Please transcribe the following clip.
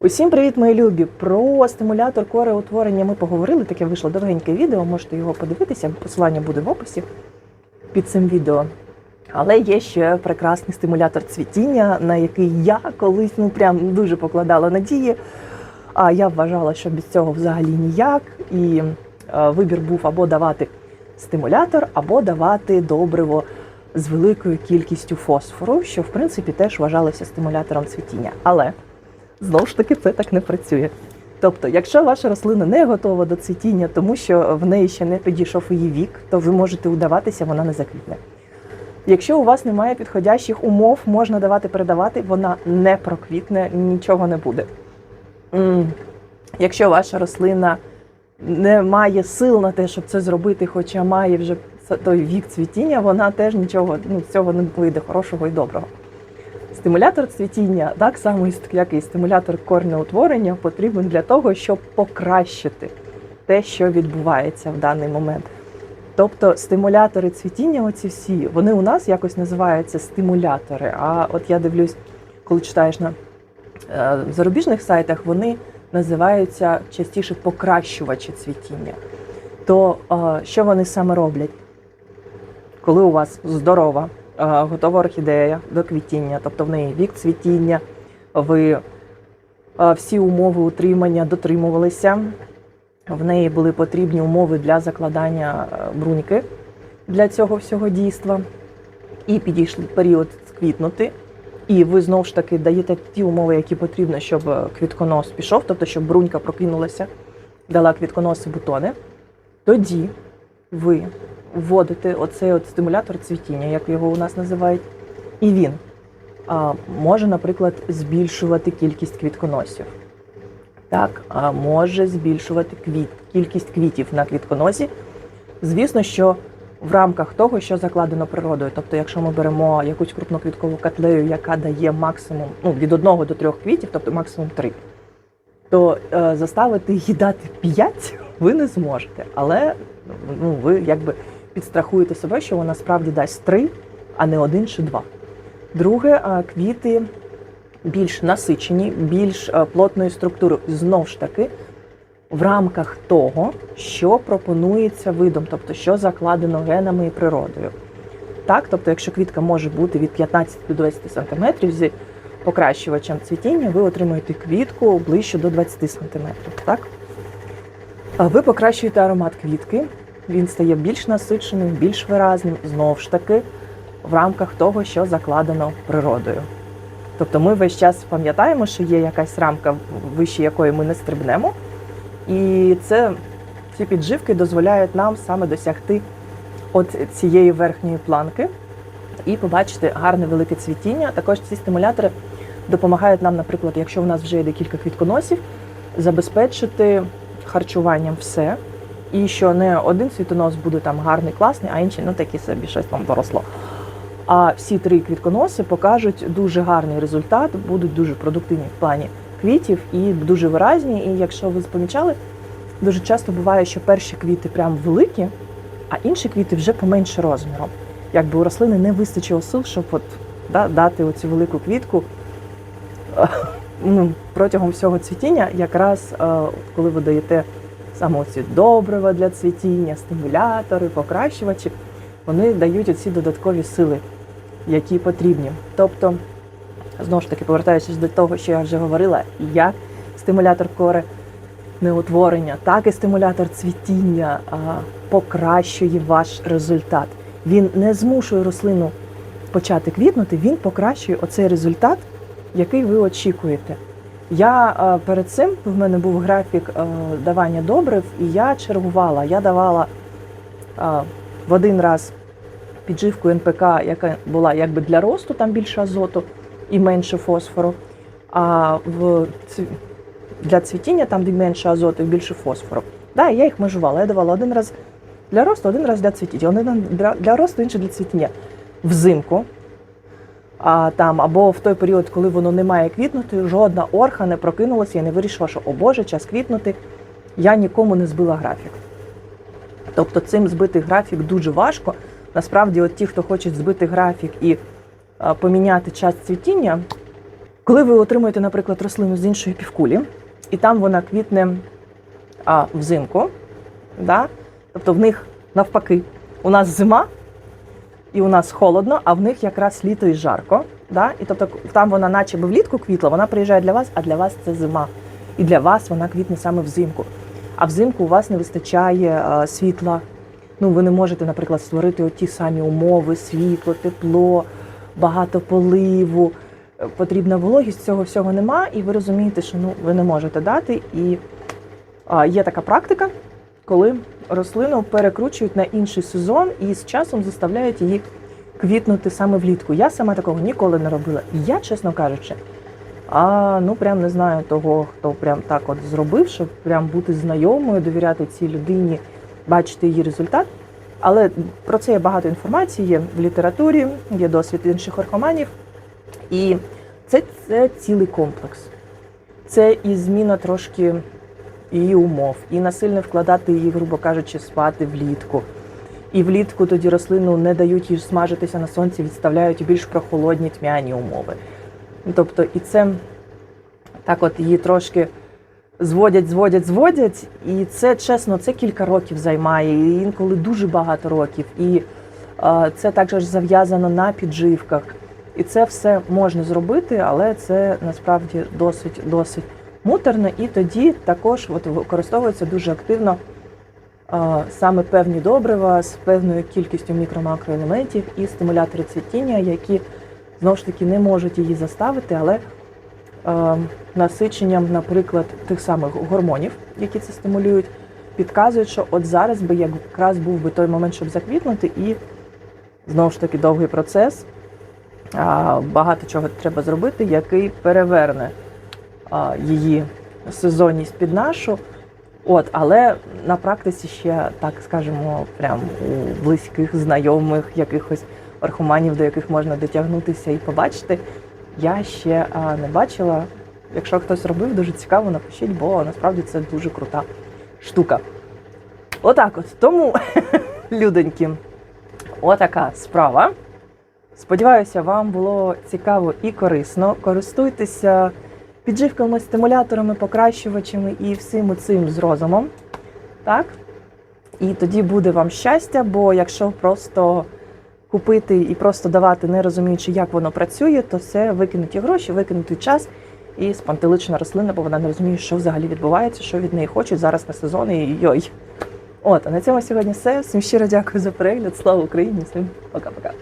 Усім привіт, мої любі! Про стимулятор кореутворення ми поговорили. Таке вийшло довгеньке відео. Можете його подивитися. Посилання буде в описі під цим відео. Але є ще прекрасний стимулятор цвітіння, на який я колись ну прям дуже покладала надії. А я вважала, що без цього взагалі ніяк. І е, вибір був або давати стимулятор, або давати добриво з великою кількістю фосфору, що в принципі теж вважалося стимулятором цвітіння. Але знову ж таки це так не працює. Тобто, якщо ваша рослина не готова до цвітіння, тому що в неї ще не підійшов її вік, то ви можете удаватися, вона не заквітне. Якщо у вас немає підходящих умов, можна давати передавати, вона не проквітне, нічого не буде. Якщо ваша рослина не має сил на те, щоб це зробити, хоча має вже той вік цвітіння, вона теж нічого ну, цього не вийде хорошого і доброго. Стимулятор цвітіння, так само як і стимулятор корнеутворення, потрібен для того, щоб покращити те, що відбувається в даний момент. Тобто стимулятори цвітіння, оці всі, вони у нас якось називаються стимулятори. А от я дивлюсь, коли читаєш на е, зарубіжних сайтах, вони називаються частіше покращувачі цвітіння. То е, що вони саме роблять? Коли у вас здорова, готова орхідея до квітіння, тобто в неї вік цвітіння, ви е, всі умови утримання дотримувалися, в неї були потрібні умови для закладання е, бруньки для цього всього дійства, і підійшли період сквітнути. І ви знову ж таки даєте ті умови, які потрібно, щоб е, квітконос пішов, тобто щоб брунька прокинулася, дала квітконоси бутони. Тоді ви вводите оцей от стимулятор цвітіння, як його у нас називають, і він а, може, наприклад, збільшувати кількість квітконосів. Так, а може збільшувати квіт, кількість квітів на квітконосі. Звісно, що в рамках того, що закладено природою. Тобто, якщо ми беремо якусь крупноквіткову котлею, яка дає максимум ну, від одного до трьох квітів, тобто максимум три, то е, заставити її дати п'ять ви не зможете. Але ну, ви якби підстрахуєте себе, що вона справді дасть три, а не один чи два. Друге, квіти більш насичені, більш плотної структури. Знову ж таки, в рамках того, що пропонується видом, тобто що закладено генами і природою. Так, тобто, якщо квітка може бути від 15 до 20 см з покращувачем цвітіння, ви отримуєте квітку ближче до 20 см. Так? Ви покращуєте аромат квітки, він стає більш насиченим, більш виразним, знову ж таки, в рамках того, що закладено природою. Тобто ми весь час пам'ятаємо, що є якась рамка, вище якої ми не стрибнемо, і це ці підживки дозволяють нам саме досягти от цієї верхньої планки і побачити гарне велике цвітіння. Також ці стимулятори допомагають нам, наприклад, якщо в нас вже є декілька квітконосів, забезпечити харчуванням все. І що не один світонос буде там гарний, класний, а інший ну такі собі щось там доросло. А всі три квітконоси покажуть дуже гарний результат, будуть дуже продуктивні в плані квітів і дуже виразні. І якщо ви помічали, дуже часто буває, що перші квіти прям великі, а інші квіти вже поменше розміром. Якби у рослини не вистачило сил, щоб от, да, дати оцю велику квітку е, ну, протягом всього цвітіння, якраз е, коли ви даєте саме ці добрива для цвітіння, стимулятори, покращувачі, вони дають оці додаткові сили, які потрібні. Тобто, знову ж таки, повертаючись до того, що я вже говорила, як стимулятор кори неутворення, так і стимулятор цвітіння покращує ваш результат. Він не змушує рослину почати квітнути, він покращує оцей результат, який ви очікуєте. Я а, перед цим в мене був графік а, давання добрив, і я чергувала. Я давала а, в один раз підживку НПК, яка була якби для росту, там більше азоту і менше фосфору. А в для цвітіння, там де менше азоту і більше фосфору. Да, я їх межувала. Я давала один раз для росту, один раз для цвітіння. Один для росту, інший для цвітіння. Взимку. А, там, або в той період, коли воно не має квітнути, жодна орха не прокинулася і не вирішила, що о Боже, час квітнути. Я нікому не збила графік. Тобто цим збити графік дуже важко. Насправді, от ті, хто хочуть збити графік і а, поміняти час цвітіння, Коли ви отримуєте, наприклад, рослину з іншої півкулі, і там вона квітне а, взимку, да? тобто в них навпаки, у нас зима і у нас холодно, а в них якраз літо і жарко. Да? І тобто там вона, наче би влітку квітла, вона приїжджає для вас, а для вас це зима. І для вас вона квітне саме взимку. А взимку у вас не вистачає а, світла. Ну, ви не можете, наприклад, створити ті самі умови, світло, тепло, багато поливу. Е, Потрібна вологість, цього всього нема, і ви розумієте, що ну, ви не можете дати. І а, є така практика, коли рослину перекручують на інший сезон і з часом заставляють її квітнути саме влітку. Я сама такого ніколи не робила. Я, чесно кажучи, а ну прям не знаю того, хто прям так от зробив, щоб прям бути знайомою, довіряти цій людині, бачити її результат. Але про це є багато інформації, є в літературі, є досвід інших орхоманів. І це, це цілий комплекс. Це і зміна трошки її умов, і насильно вкладати її, грубо кажучи, спати влітку. І влітку тоді рослину не дають їй смажитися на сонці, відставляють більш прохолодні тьмяні умови. Тобто, і це так, от її трошки зводять, зводять, зводять. І це чесно, це кілька років займає, і інколи дуже багато років. І е, це також зав'язано на підживках. І це все можна зробити, але це насправді досить досить муторно. І тоді також от використовується дуже активно саме певні добрива з певною кількістю мікро-макроелементів і стимулятори цвітіння, які знову ж таки не можуть її заставити, але насиченням, наприклад, тих самих гормонів, які це стимулюють, підказують, що от зараз би якраз був би той момент, щоб заквітнути, і знову ж таки довгий процес. Багато чого треба зробити, який переверне її сезонність під нашу. От, але на практиці ще, так скажемо, прям у близьких, знайомих, якихось орхоманів, до яких можна дотягнутися і побачити, я ще не бачила. Якщо хтось робив, дуже цікаво, напишіть, бо насправді це дуже крута штука. Отак от. Тому, людоньки, отака справа. Сподіваюся, вам було цікаво і корисно. Користуйтеся підживками, стимуляторами, покращувачами і всім цим з розумом. Так? І тоді буде вам щастя, бо якщо просто купити і просто давати, не розуміючи, як воно працює, то це викинуті гроші, викинутий час і спантелична рослина, бо вона не розуміє, що взагалі відбувається, що від неї хочуть зараз на сезон і йой. От, а на цьому сьогодні все. Всім щиро дякую за перегляд. Слава Україні! Всім пока-пока.